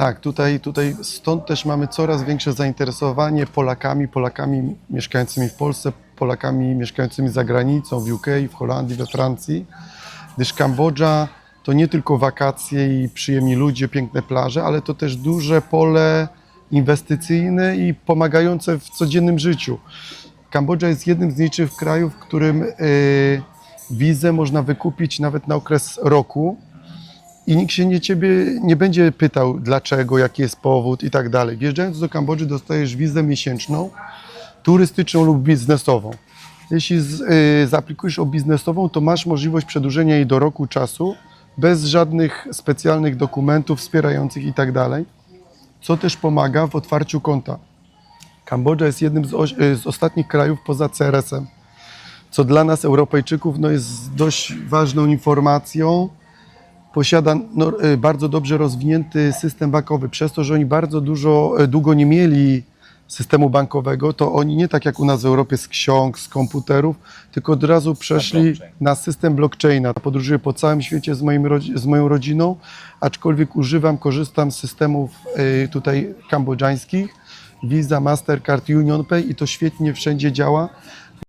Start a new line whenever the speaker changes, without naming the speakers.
Tak, tutaj, tutaj stąd też mamy coraz większe zainteresowanie Polakami, Polakami mieszkającymi w Polsce, Polakami mieszkającymi za granicą, w UK, w Holandii, we Francji, gdyż Kambodża to nie tylko wakacje i przyjemni ludzie, piękne plaże, ale to też duże pole inwestycyjne i pomagające w codziennym życiu. Kambodża jest jednym z nielicznych krajów, w którym y, wizę można wykupić nawet na okres roku i nikt się nie ciebie nie będzie pytał dlaczego, jaki jest powód i tak dalej. Wjeżdżając do Kambodży dostajesz wizę miesięczną, turystyczną lub biznesową. Jeśli z, y, zaaplikujesz o biznesową, to masz możliwość przedłużenia jej do roku czasu bez żadnych specjalnych dokumentów wspierających i tak dalej, co też pomaga w otwarciu konta. Kambodża jest jednym z, oś- y, z ostatnich krajów poza CRS-em, co dla nas, Europejczyków, no jest dość ważną informacją. Posiada no, y, bardzo dobrze rozwinięty system bankowy. Przez to, że oni bardzo dużo, y, długo nie mieli systemu bankowego, to oni nie tak jak u nas w Europie z ksiąg, z komputerów, tylko od razu przeszli
blockchain.
na system blockchaina. Podróżuję po całym świecie z, moim, z moją rodziną, aczkolwiek używam, korzystam z systemów y, tutaj kambodżańskich, Visa, Mastercard, UnionPay i to świetnie wszędzie działa.